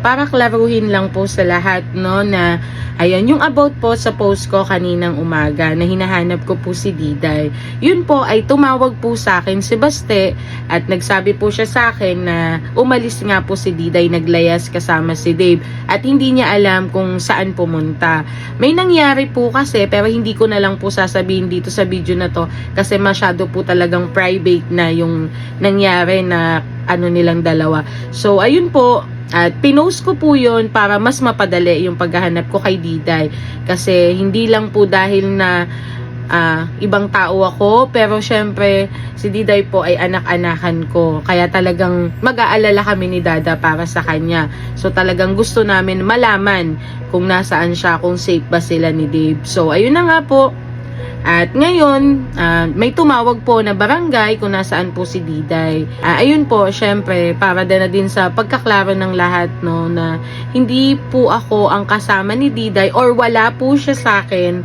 Para klaruhin lang po sa lahat no na ayan yung about po sa post ko kaninang umaga na hinahanap ko po si Diday. Yun po ay tumawag po sa akin si Baste at nagsabi po siya sa akin na umalis nga po si Diday naglayas kasama si Dave at hindi niya alam kung saan pumunta. May nangyari po kasi pero hindi ko na lang po sasabihin dito sa video na to kasi masyado po talagang private na yung nangyari na ano nilang dalawa. So ayun po, at pinost ko po yon para mas mapadali yung paghahanap ko kay Diday. Kasi hindi lang po dahil na ah, ibang tao ako, pero syempre si Diday po ay anak-anakan ko. Kaya talagang mag-aalala kami ni Dada para sa kanya. So talagang gusto namin malaman kung nasaan siya, kung safe ba sila ni Dave. So ayun na nga po, at ngayon, ah, may tumawag po na barangay kung nasaan po si Diday. Ah, ayun po, syempre, para din na din sa pagkaklaro ng lahat, no, na hindi po ako ang kasama ni Diday or wala po siya sa akin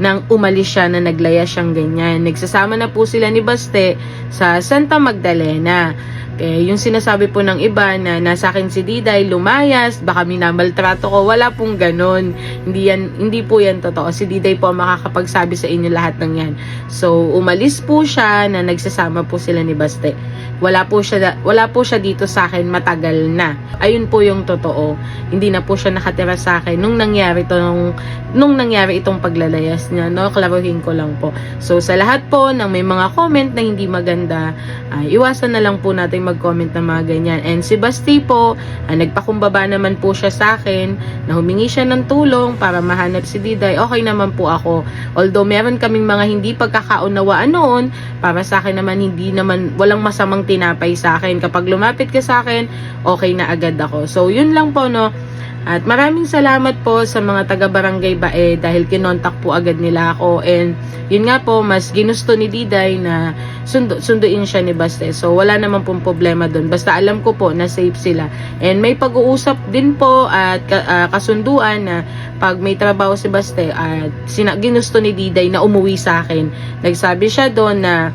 nang umalis siya na naglaya siyang ganyan. Nagsasama na po sila ni Baste sa Santa Magdalena. Eh, yung sinasabi po ng iba na nasa akin si Diday, lumayas, baka minamaltrato ko, wala pong ganon. Hindi, yan, hindi po yan totoo. Si Diday po ang makakapagsabi sa inyo lahat ng yan. So, umalis po siya na nagsasama po sila ni Baste. Wala po siya, wala po siya dito sa akin matagal na. Ayun po yung totoo. Hindi na po siya nakatira sa akin nung nangyari to, nung, nung nangyari itong paglalayas niya. No, klaruhin ko lang po. So, sa lahat po ng may mga comment na hindi maganda, ay iwasan na lang po natin mag-comment ng mga ganyan. And si Basti po, ah, nagpakumbaba naman po siya sa akin na humingi siya ng tulong para mahanap si Diday. Okay naman po ako. Although meron kaming mga hindi pagkakaunawaan noon, para sa akin naman hindi naman walang masamang tinapay sa akin. Kapag lumapit ka sa akin, okay na agad ako. So yun lang po no. At maraming salamat po sa mga taga Barangay Bae dahil kinontak po agad nila ako and yun nga po mas ginusto ni Diday na sundo, sunduin siya ni Baste. So wala naman pong problema doon. Basta alam ko po na safe sila. And may pag-uusap din po at ah, kasunduan na pag may trabaho si Baste at sina- ginusto ni Diday na umuwi sa akin. Nagsabi siya doon na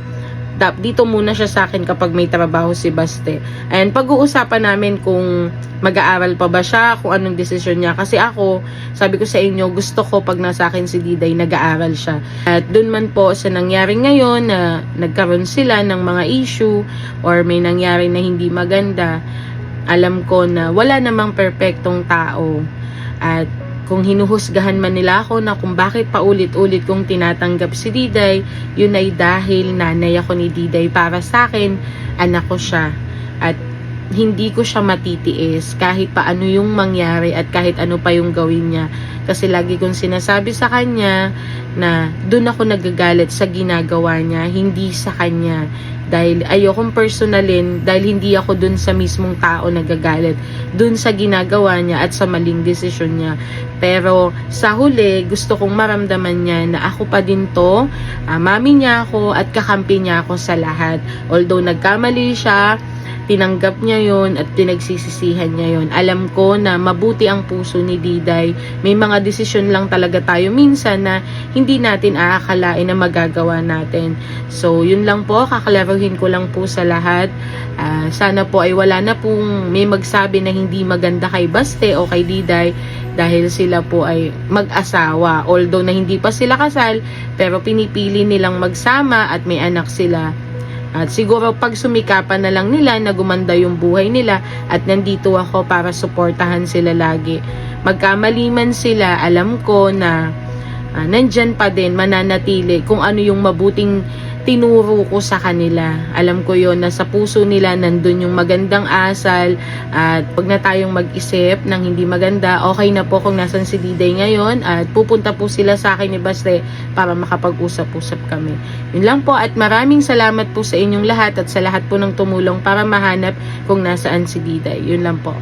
dap dito muna siya sa akin kapag may trabaho si Baste. And pag-uusapan namin kung mag-aaral pa ba siya, kung anong desisyon niya. Kasi ako, sabi ko sa inyo, gusto ko pag nasa akin si Diday, nag-aaral siya. At dun man po sa nangyari ngayon na nagkaroon sila ng mga issue or may nangyari na hindi maganda, alam ko na wala namang perpektong tao. At kung hinuhusgahan man nila ako na kung bakit paulit-ulit kong tinatanggap si Diday, yun ay dahil nanay ako ni Diday para sa akin, anak ko siya. At hindi ko siya matitiis kahit pa ano yung mangyari at kahit ano pa yung gawin niya. Kasi lagi kong sinasabi sa kanya na doon ako nagagalit sa ginagawa niya, hindi sa kanya. Dahil ayokong personalin, dahil hindi ako doon sa mismong tao nagagalit. Doon sa ginagawa niya at sa maling desisyon niya. Pero sa huli, gusto kong maramdaman niya na ako pa din to, ah, mami niya ako at kakampi niya ako sa lahat. Although nagkamali siya, tinanggap niya yon at pinagsisisihan niya yon. Alam ko na mabuti ang puso ni Diday. May mga desisyon lang talaga tayo minsan na hindi natin aakalain na magagawa natin. So, yun lang po. Kakalaruhin ko lang po sa lahat. Ah, sana po ay wala na pong may magsabi na hindi maganda kay Baste o kay Diday dahil sila po ay mag-asawa. Although na hindi pa sila kasal, pero pinipili nilang magsama at may anak sila. At siguro pag sumikapan na lang nila na gumanda yung buhay nila at nandito ako para suportahan sila lagi. Magkamali man sila, alam ko na ah, nandyan pa din mananatili kung ano yung mabuting tinuro ko sa kanila. Alam ko yon na sa puso nila nandun yung magandang asal at pag na tayong mag-isip ng hindi maganda, okay na po kung nasan si Diday ngayon at pupunta po sila sa akin ni Baste para makapag-usap-usap kami. Yun lang po at maraming salamat po sa inyong lahat at sa lahat po ng tumulong para mahanap kung nasaan si Diday. Yun lang po.